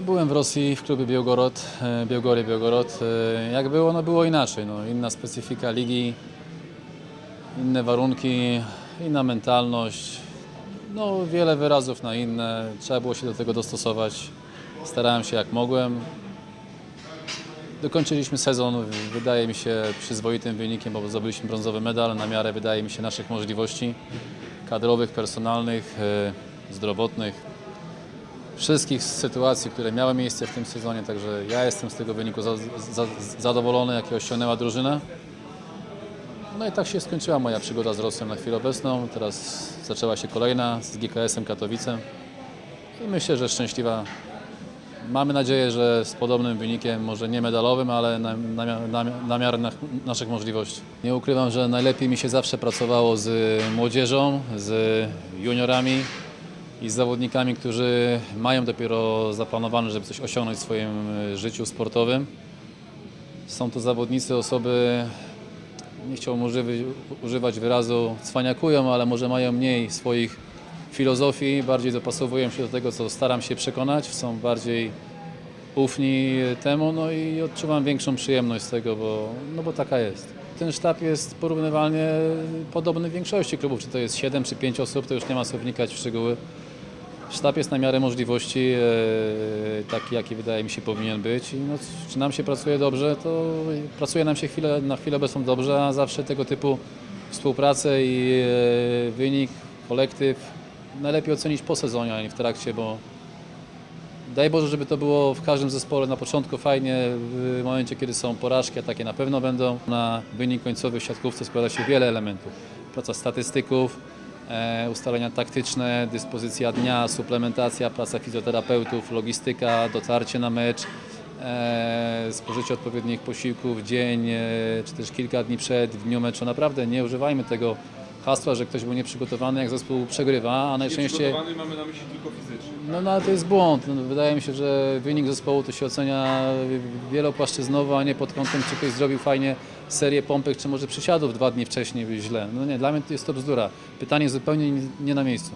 byłem w Rosji w klubie Białgorod, e, Białgory Białgorod. E, Jak było, no było inaczej. No, inna specyfika ligi, inne warunki, inna mentalność. No, wiele wyrazów na inne. Trzeba było się do tego dostosować. Starałem się jak mogłem. Dokończyliśmy sezon, wydaje mi się, przyzwoitym wynikiem, bo zdobyliśmy brązowy medal na miarę, wydaje mi się, naszych możliwości kadrowych, personalnych, e, zdrowotnych wszystkich sytuacji, które miały miejsce w tym sezonie, także ja jestem z tego wyniku za, za, zadowolony, jakie osiągnęła drużyna. No i tak się skończyła moja przygoda z Rosją na chwilę obecną. Teraz zaczęła się kolejna z GKS-em Katowice i myślę, że szczęśliwa. Mamy nadzieję, że z podobnym wynikiem, może nie medalowym, ale na, na, na, na miarę na, naszych możliwości. Nie ukrywam, że najlepiej mi się zawsze pracowało z młodzieżą, z juniorami, i z zawodnikami, którzy mają dopiero zaplanowane, żeby coś osiągnąć w swoim e, życiu sportowym. Są to zawodnicy, osoby, nie chciałbym używać wyrazu cwaniakują, ale może mają mniej swoich filozofii, bardziej dopasowują się do tego, co staram się przekonać, są bardziej ufni temu, no i odczuwam większą przyjemność z tego, bo, no bo taka jest. Ten sztab jest porównywalnie podobny w większości klubów, czy to jest 7 czy 5 osób, to już nie ma co wnikać w szczegóły. Sztab jest na miarę możliwości, e, taki jaki wydaje mi się powinien być. I no, czy nam się pracuje dobrze, to pracuje nam się chwilę, na chwilę obecną dobrze, a zawsze tego typu współpracę i e, wynik, kolektyw najlepiej ocenić po sezonie, a nie w trakcie, bo daj Boże, żeby to było w każdym zespole na początku fajnie, w momencie kiedy są porażki, a takie na pewno będą. Na wynik końcowy w siatkówce składa się wiele elementów. Praca statystyków, ustalenia taktyczne, dyspozycja dnia, suplementacja, praca fizjoterapeutów, logistyka, dotarcie na mecz, e, spożycie odpowiednich posiłków dzień, e, czy też kilka dni przed, dniu meczu. Naprawdę nie używajmy tego hasła, że ktoś był nieprzygotowany, jak zespół przegrywa, a najczęściej... Przygotowany mamy na myśli tylko fizycznie. No, no ale to jest błąd. No, wydaje mi się, że wynik zespołu to się ocenia wielopłaszczyznowo, a nie pod kątem, czy ktoś zrobił fajnie serię pompek, czy może przysiadów dwa dni wcześniej źle. No nie, dla mnie to jest to bzdura. Pytanie zupełnie nie na miejscu.